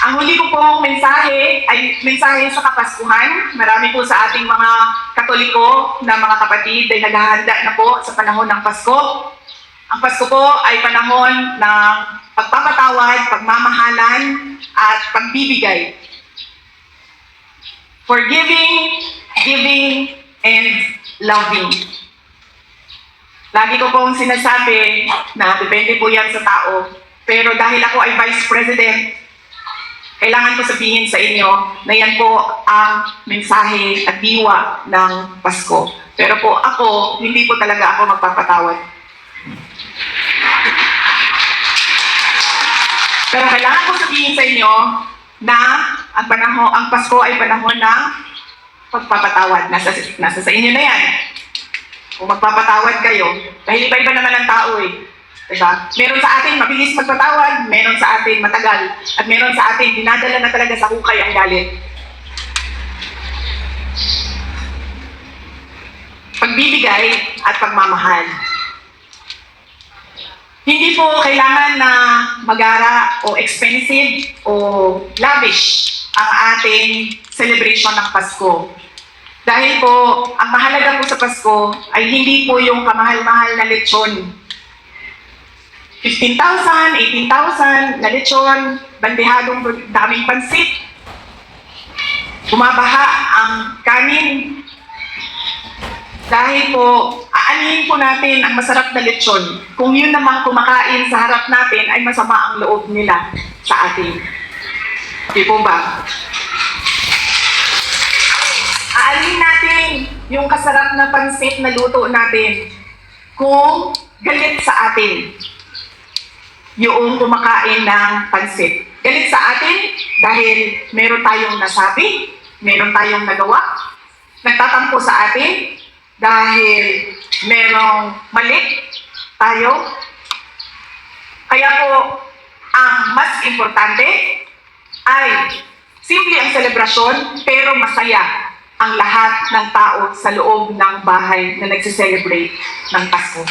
Ang huli ko pong mensahe ay mensahe sa Kapaskuhan. Marami po sa ating mga Katoliko na mga kapatid ay naghahanda na po sa panahon ng Pasko. Ang Pasko po ay panahon ng pagpapatawad, pagmamahalan, at pagbibigay. Forgiving, giving, and loving. Lagi ko pong sinasabi na depende po yan sa tao. Pero dahil ako ay Vice President, kailangan ko sabihin sa inyo na yan po ang mensahe at diwa ng Pasko. Pero po ako, hindi po talaga ako magpapatawad. Pero kailangan ko sabihin sa inyo na ang panahon, ang Pasko ay panahon ng pagpapatawad. Nasa, nasa sa inyo na yan. Kung magpapatawad kayo, dahil iba-iba naman ang tao eh. Diba? Meron sa atin mabilis magpatawad, meron sa atin matagal, at meron sa atin dinadala na talaga sa hukay ang galit. Pagbibigay at pagmamahal. Hindi po kailangan na magara o expensive o lavish ang ating celebration ng Pasko. Dahil po, ang mahalaga po sa Pasko ay hindi po yung kamahal-mahal na lechon 15,000, 18,000 na lechon, bandehadong daming pansit. Bumabaha ang kanin. Dahil po, aanihin po natin ang masarap na lechon. Kung yun namang kumakain sa harap natin ay masama ang loob nila sa atin. Di po ba? Aalin natin yung kasarap na pansit na luto natin kung galit sa atin yung kumakain ng pansit. Galit sa atin dahil meron tayong nasabi, meron tayong nagawa, nagtatampo sa atin dahil merong mali tayo. Kaya po, ang mas importante ay simple ang selebrasyon pero masaya ang lahat ng tao sa loob ng bahay na nagse-celebrate ng Pasko.